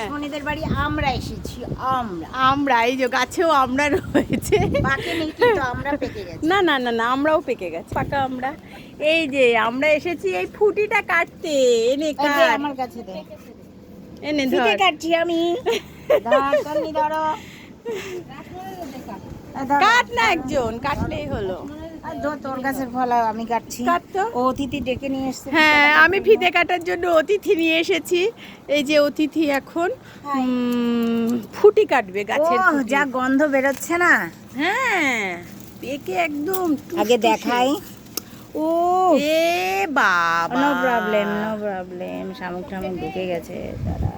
রাসমণিদের বাড়ি আমরা এসেছি আমরা। আমরা এই যে গাছেও আমরা রয়েছে। বাকি নেই কিন্তু আমরা পেকে গেছি। না না না না আমরাও পেকে গেছি। পাকা আমরা। এই যে আমরা এসেছি এই ফুটিটা কাটতে এনে কাট। আমার কাছে দে। এনে ধর। কাটছি আমি। ধরো ধরো। কাট না একজন কাটলেই হলো। ধর, তোর গাছের ফল আমি কাটছি। ও অতিথি ডেকে নিয়ে এসছে। হ্যাঁ আমি ফিতে কাটার জন্য অতিথি নিয়ে এসেছি। এই যে অতিথি এখন ফুটি কাটবে গাছের ও যা গন্ধ বেরোচ্ছে না? হ্যাঁ পেকে একদম আগে দেখাই। ও এ বাবা। নো প্রবলেম নো প্রবলেম শামুক টামুক ঢুকে গেছে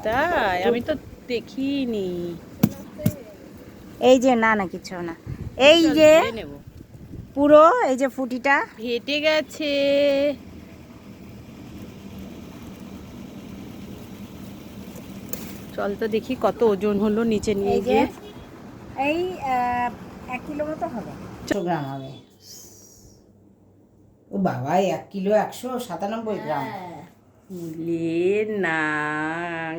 তাই আমি তো দেখিনি। এই যে না না কিছু না। এই যে নেব। পুরো এই যে ফুটিটা। ফেটে গেছে। চল তো দেখি কত ওজন হলো নিচে নিয়ে গিয়ে। এই এক কিলো মতো হবে। গ্রাম হবে। ও বাবা এক কিলো একশো সাতানব্বই গ্রাম। লে না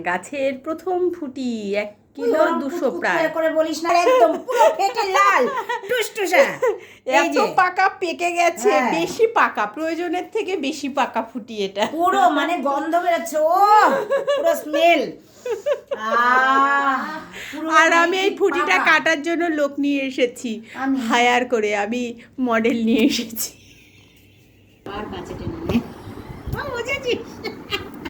গাছের প্রথম ফুটি এক কিলো দুশো প্রায়। করে বলিস না একদম পুরো ফেটে লাল টুসটুসা। এত পাকা পেকে গেছে হ্যাঁ। বেশি পাকা প্রয়োজনের থেকে বেশি পাকা ফুটি এটা। পুরো মানে গন্ধ বেরোচ্ছে ও পুরো স্মেল আর আমি এই ফুটিটা কাটার জন্য লোক নিয়ে এসেছি হায়ার করে আমি মডেল নিয়ে এসেছি। আর কাছে টেনে নে। বুঝেছিস